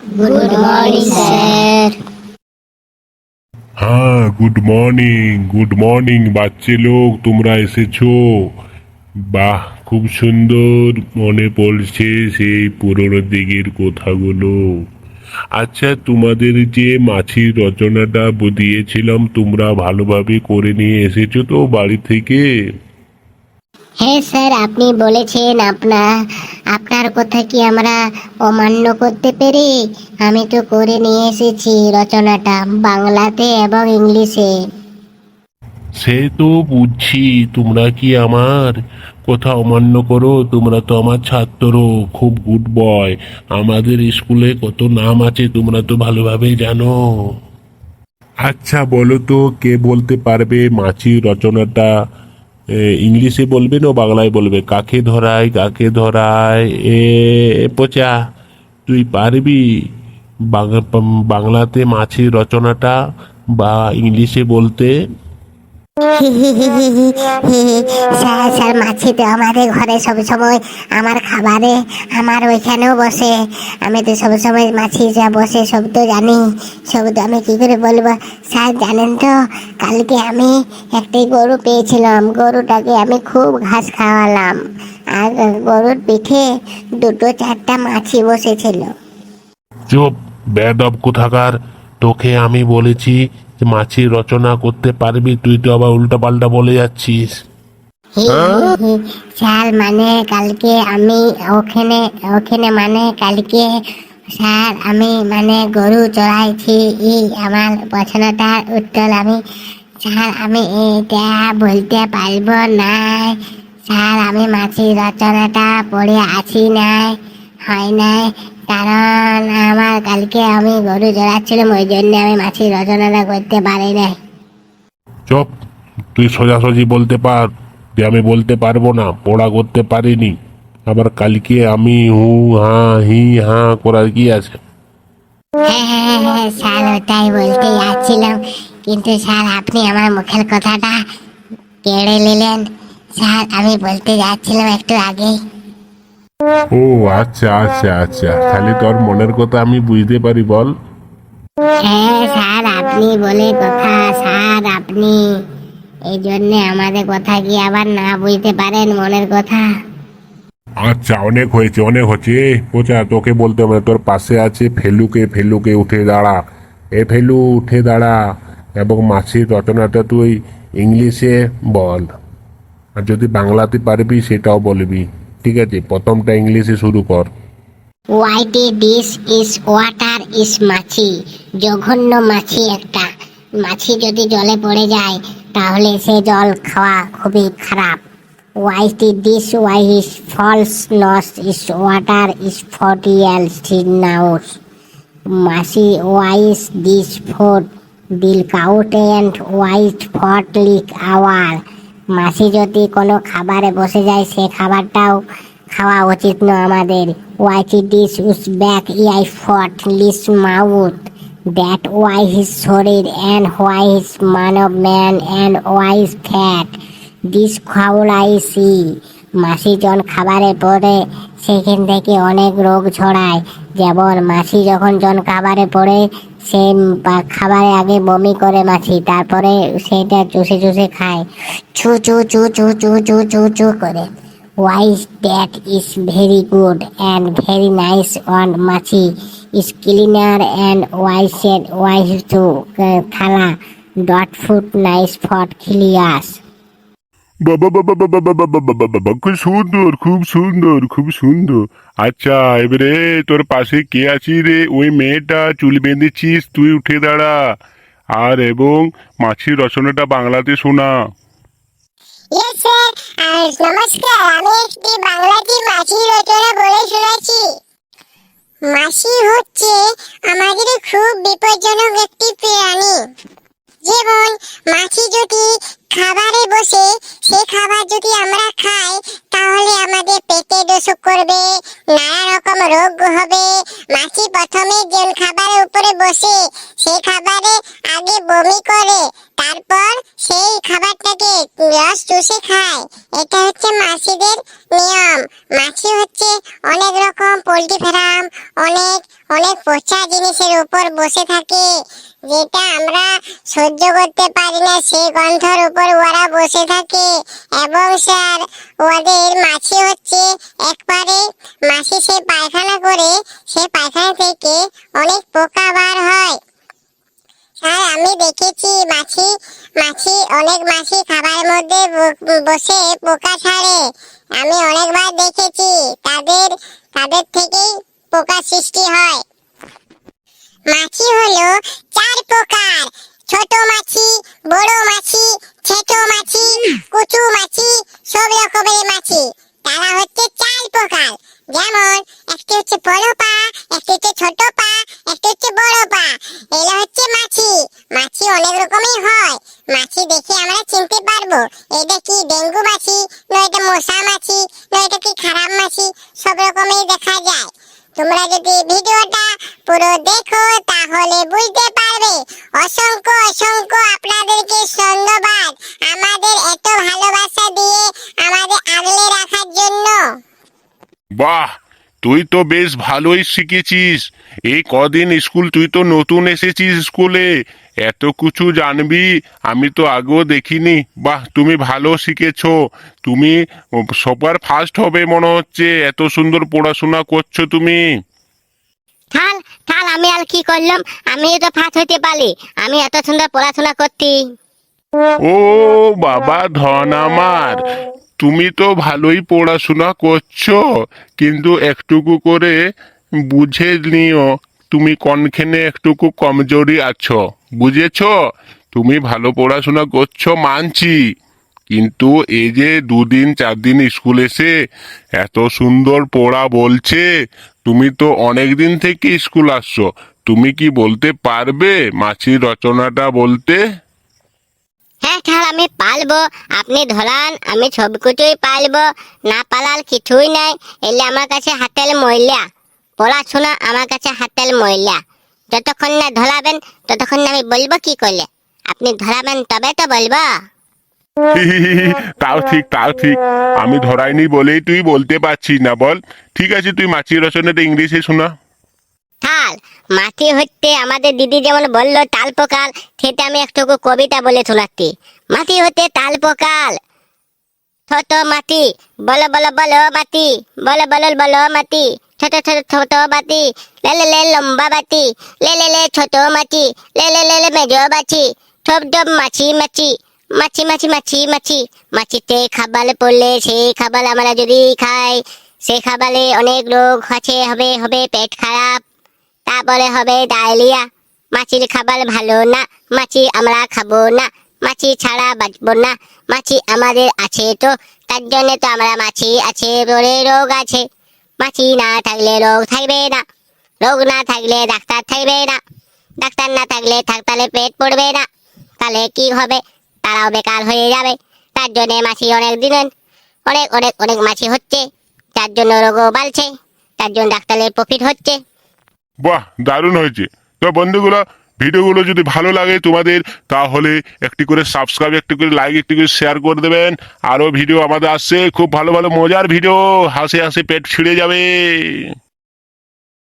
Good morning sir হ্যাঁ good morning good morning বাচ্চা লোক তোমরা এসেছ। বাহ খুব সুন্দর মনে পড়ছে সেই পুরনো দিকের কথাগুলো। আচ্ছা তোমাদের যে মাছির রচনাটা দিয়েছিলাম তোমরা ভালোভাবে করে নিয়ে এসেছ তো বাড়ি থেকে? হ্যাঁ স্যার আপনি বলেছেন আপনার আপনার কথা কি আমরা অমান্য করতে পেরে? আমি তো করে নিয়ে এসেছি রচনাটা বাংলাতে এবং ইংলিশে। সে তো বুঝছি তোমরা কি আমার কথা অমান্য করো? তোমরা তো আমার ছাত্র খুব গুড বয়। আমাদের স্কুলে কত নাম আছে তোমরা তো ভালোভাবেই জানো। আচ্ছা বলো তো কে বলতে পারবে মাছি রচনাটা? ইংলিশে বলবে না, বাংলায় বলবে, কাকে ধরায় কাকে ধরায়? এ পচা, তুই পারবি? বাংলাতে মাছের রচনাটা বা ইংলিশে বলতে স্যার স্যার মাছি তো আমাদের ঘরে সব সময় আমার খাবারে, আমার ওইখানেও বসে। আমি তো সব সময় মাছি যা বসে, সব তো জানি। সব তো আমি কি করে বলব? স্যার, জানেন তো, কালকে আমি একটি গরু পেয়েছিলাম। গরুটাকে আমি খুব ঘাস খাওয়ালাম। আর গরুর পিঠে দুটো চারটা মাছি বসেছিল। চুপ কোথাকার? তোকে আমি বলেছি মাছি রচনা করতে পারবি, তুই তো আবার উল্টা পাল্টা বলে যাচ্ছিস। স্যার মানে কালকে আমি ওখানে ওখানে মানে কালকে স্যার, আমি মানে গরু চড়াইছি, ই আমার প্রশ্নটার উত্তর আমি, স্যার, আমি এটা বলতে পারব না স্যার, আমি মাছি রচনাটা পড়ে আছি নাই, হয় নাই। কারণ আমার কালকে আমি গরু চড়াচ্ছিলাম ওই জন্য আমি মাছি রচনাটা করতে পারি নাই। চুপ তুই সোজাসুজি বলতে পার যে আমি বলতে পারব না পড়া করতে পারিনি। আবার কালকে আমি হু হ্যাঁ হি হ্যাঁ করার কি আছে? হ্যাঁ হ্যাঁ, হ্যাঁ স্যার ওটাই বলতে যাচ্ছিলাম। কিন্তু স্যার আপনি আমার মুখের কথাটা কেড়ে নিলেন। স্যার আমি বলতে যাচ্ছিলাম একটু আগেই। ও আচ্ছা আচ্ছা আচ্ছা। তাহলে তোর মনের কথা আমি বুঝতে পারি বল। হ্যাঁ স্যার আপনি বলে কথা স্যার আপনি। এই জন্যে আমাদের কথা কি আবার না বুঝতে পারেন মনের কথা? আচ্ছা অনেক হয়েছে অনেক হচ্ছে। পোচা তোকে বলতে হবে তোর পাশে আছে ফেলুকে ফেলুকে উঠে দাঁড়া। এ ফেলু উঠে দাঁড়া। এবং মাছির রচনাটা তুই ইংলিশে বল। আর যদি বাংলাতে পারবি সেটাও বলবি। ঠিক আছে, প্রথমটা ইংলিশে শুরু কর। Whitey this is water is মাছি? জঘন্য মাছি একটা। মাছি যদি জলে পড়ে যায়, তাহলে সে জল খাওয়া খুবই খারাপ। Whitey this why is falls nose is water is forty else nows মাছি wise this food bill caught and white fought lick our মাছি যদি কোনো খাবারে বসে যায়, সে খাবারটাও খাওয়া উচিত না আমাদের। হোয়াইট ডিস উস ব্যাক ইয়াই ফট লিস মাউথ দ্যাট ওয়াই হিস শরীর and why his Manab man and wise fat this খাওয়াই সি মাছি যখন খাবারে পড়ে, সেখান থেকে অনেক রোগ ছড়ায়। যেমন মাছি যখন জন খাবারে পড়ে সে খাবারে আগে বমি করে মাছি, তারপরে সেটা চুষে চুষে খায়। চু চু চু চু চু চু চু চু করে। Wise that is very good and very nice on মাছি। Is cleaner and wised wise to থালা। ডট ফুট নাইস ফট খিলিয়াস বাবা বাবা বাবা বাবা বাবা বাবা খুব সুন্দর খুব সুন্দর খুব সুন্দর। আচ্ছা এবারে তোর পাশে কে আছি রে? ওই মেয়েটা, চুল বেঁধেছিস, তুই উঠে দাঁড়া। আর এবং মাছির রচনাটা বাংলাতে শোনা। নমস্কার, আমি একটি বাংলাতে মাছি রচনা বলে শুনেছি মাছি হচ্ছে আমাদের খুব বিপজ্জনক একটি প্রাণী। যেমন মাছি যদি খাবারে বসে, সে খাবার যদি আমরা খাই, তাহলে আমাদের পেটে দোষক করবে, নানা রকম রোগ হবে। মাছি প্রথমে যে খাবারের উপরে বসে, সেই খাবারে আগে বমি করে, তারপর সেই খাবারটাকে রস চুষে খায়। এটা হচ্ছে মাছিদের নিয়ম। মাছি হচ্ছে অনেক রকম পোল্ট্রি ফার্ম, অনেক অনেক পচা জিনিসের উপর বসে থাকে। যেটা আমরা সহ্য করতে পারি না সেই গন্ধর উপর ওরা বসে থাকে। এবং স্যার, ওদের মাছি হচ্ছে একবারে মাছি সে পায়খানা করে, সে পায়খানা থেকে অনেক পোকা বার হয়। স্যার, আমি দেখেছি মাছি মাছি অনেক মাছি খাবার মধ্যে বসে পোকা ছাড়ে। আমি অনেকবার দেখেছি, তাদের তাদের থেকেই পোকা সৃষ্টি হয়। মাছি হলো চার প্রকার। ছোট মাছি, বড় মাছি ছোট মাছি, কুচু মাছি, সব রকমের মাছি। তারা হচ্ছে চার প্রকার। যেমন, একটি হচ্ছে বড় পা, একটি হচ্ছে ছোট পা, একটি হচ্ছে বড় পা। এগুলো হচ্ছে মাছি। মাছি অনেক রকমের হয়। মাছি দেখে আমরা চিনতে পারব, এটা কি ডেঙ্গু মাছি, না এটা মশা মাছি, না এটা কি খারাপ মাছি, সব রকমের দেখা যায়। তোমরা যদি ভিডিওটা পুরো দেখো, তাহলে বুঝতে পারবে। অসংখ্য অসংখ্য আপনাদেরকে ধন্যবাদ আমাদের এত ভালোবাসা দিয়ে আমাদের আগলে রাখার জন্য। বাহ! তুই তো বেশ ভালোই শিখেছিস। এই কদিন স্কুল তুই তো নতুন এসেছিস স্কুলে। এত কিছু জানবি আমি তো আগেও দেখিনি। বাহ তুমি ভালো শিখেছো। তুমি সবার ফার্স্ট হবে মনে হচ্ছে। এত সুন্দর পড়াশোনা করছ তুমি। থাল থাল আমি আর কি করলাম? আমিও তো ফাঁস হইতে পারি আমি এত সুন্দর পড়াশোনা করতি। ও বাবা ধন আমার। তুমি তো ভালোই পড়াশোনা করছ, কিন্তু একটুকু করে বুঝে নিও, তুমি কোনখানে একটুকু কমজোরি আছো, বুঝেছ? তুমি ভালো পড়াশোনা করছ মানছি, কিন্তু এই যে দুদিন চার দিন স্কুল এসে এত সুন্দর পড়া বলছে, তুমি তো অনেক দিন থেকে স্কুল আসছো, তুমি কি বলতে পারবে মাছির রচনাটা বলতে? হ্যাঁ থাল আমি পালবো। আপনি ধরান আমি সব কিছুই পালবো। না পালার কিছুই নাই। এলে আমার কাছে হাতের ময়লা। পড়াশোনা আমার কাছে হাতের ময়লা। যতক্ষণ না ধরাবেন ততক্ষণ আমি বলব কি করলে। আপনি ধরাবেন তবে তো বলব। তাও ঠিক তাও ঠিক। আমি ধরাইনি বলেই তুই বলতে পারছিস না বল। ঠিক আছে তুই মাছি রচনাটা ইংলিশে শোনা। থাল মাটি হচ্ছে আমাদের দিদি যেমন বলল, তাল পোকাল সেটা আমি একটু কবিতা বলে শোনাচ্ছি। মাটি হতে তাল পোকাল। ছোট মাটি, বলো বলো বলো মাটি, বলো বলো বলো মাটি। ছোট ছোট ছোট মাটি, লে লে লম্বা বাটি লে লে লে, ছোট মাটি, লে লে লে মেজো বাটি সব ডব মাছি মাছি মাছি মাছি মাছি মাছি। মাছিতে খাবার পড়লে সেই খাবার আমরা যদি খাই সেই খাবারে অনেক রোগ আছে, হবে হবে পেট খারাপ। তারপরে হবে ডায়রিয়া মাছির খাবার ভালো না, মাছি আমরা খাব না, মাছি ছাড়া বাঁচবো না, মাছি আমাদের আছে তো, তার জন্য তো আমরা মাছি আছে বলে রোগ আছে। মাছি না থাকলে রোগ থাকবে না, রোগ না থাকলে ডাক্তার থাকবে না, ডাক্তার না থাকলে থাকতালে পেট পড়বে না, তাহলে কি হবে? তারাও বেকার হয়ে যাবে, তার জন্য মাছি অনেক দিন অনেক অনেক অনেক মাছি হচ্ছে তার জন্য রোগও বাড়ছে, তার জন্য ডাক্তারের প্রফিট হচ্ছে। বাহ, দারুণ হয়েছে। তো বন্ধুগুলো, ভিডিওগুলো যদি ভালো লাগে তোমাদের, তাহলে একটি করে সাবস্ক্রাইব একটি করে লাইক একটি করে শেয়ার করে দেবেন। আরও ভিডিও আমাদের আসছে, খুব ভালো ভালো মজার ভিডিও হাসে হাসে পেট ছিঁড়ে যাবে।